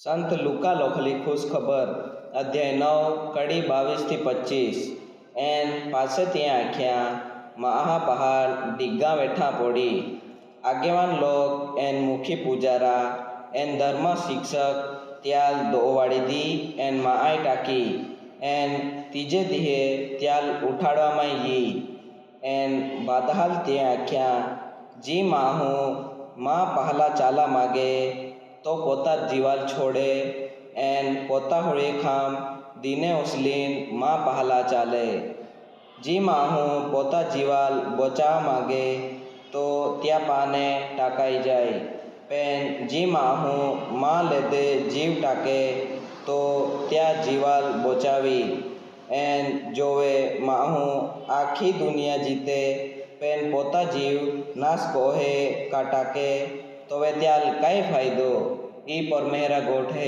સંત લુકા લખેલી ખુશ ખબર અધ્યાય નવ કડી બાવીસથી પચીસ એન પાસે ત્યાં આખ્યા મહા પહાડ ડિગ્ગા વેઠા પડી આગેવાન લોક એન મુખી પૂજારા એન ધર્મ શિક્ષક ત્યાલ દોવાડી દી એન માઆઈ ટાકી એન ત્રીજે દિહે ત્યાલ ઉઠાડવામાં યી એન બાદહાલ ત્યાં આખ્યા જી માહું માં પહલા ચાલા માગે તો પોતા જીવાલ છોડે એન પોતા હોળી ખામ દીને ઉસલીન માં પહલા ચાલે જી માહું પોતા જીવાલ બચાવવા માગે તો ત્યાં પાને ટાકાઈ જાય પેન જી માહું માં લેદે જીવ ટાકે તો ત્યાં જીવાલ બચાવી એન જોવે માહું આખી દુનિયા જીતે પેન પોતા જીવ નાશ કોહે કા ટાકે તોવે ત્યાલ કાંઈ ફાયદો ઈ પર મેરા ગોઠે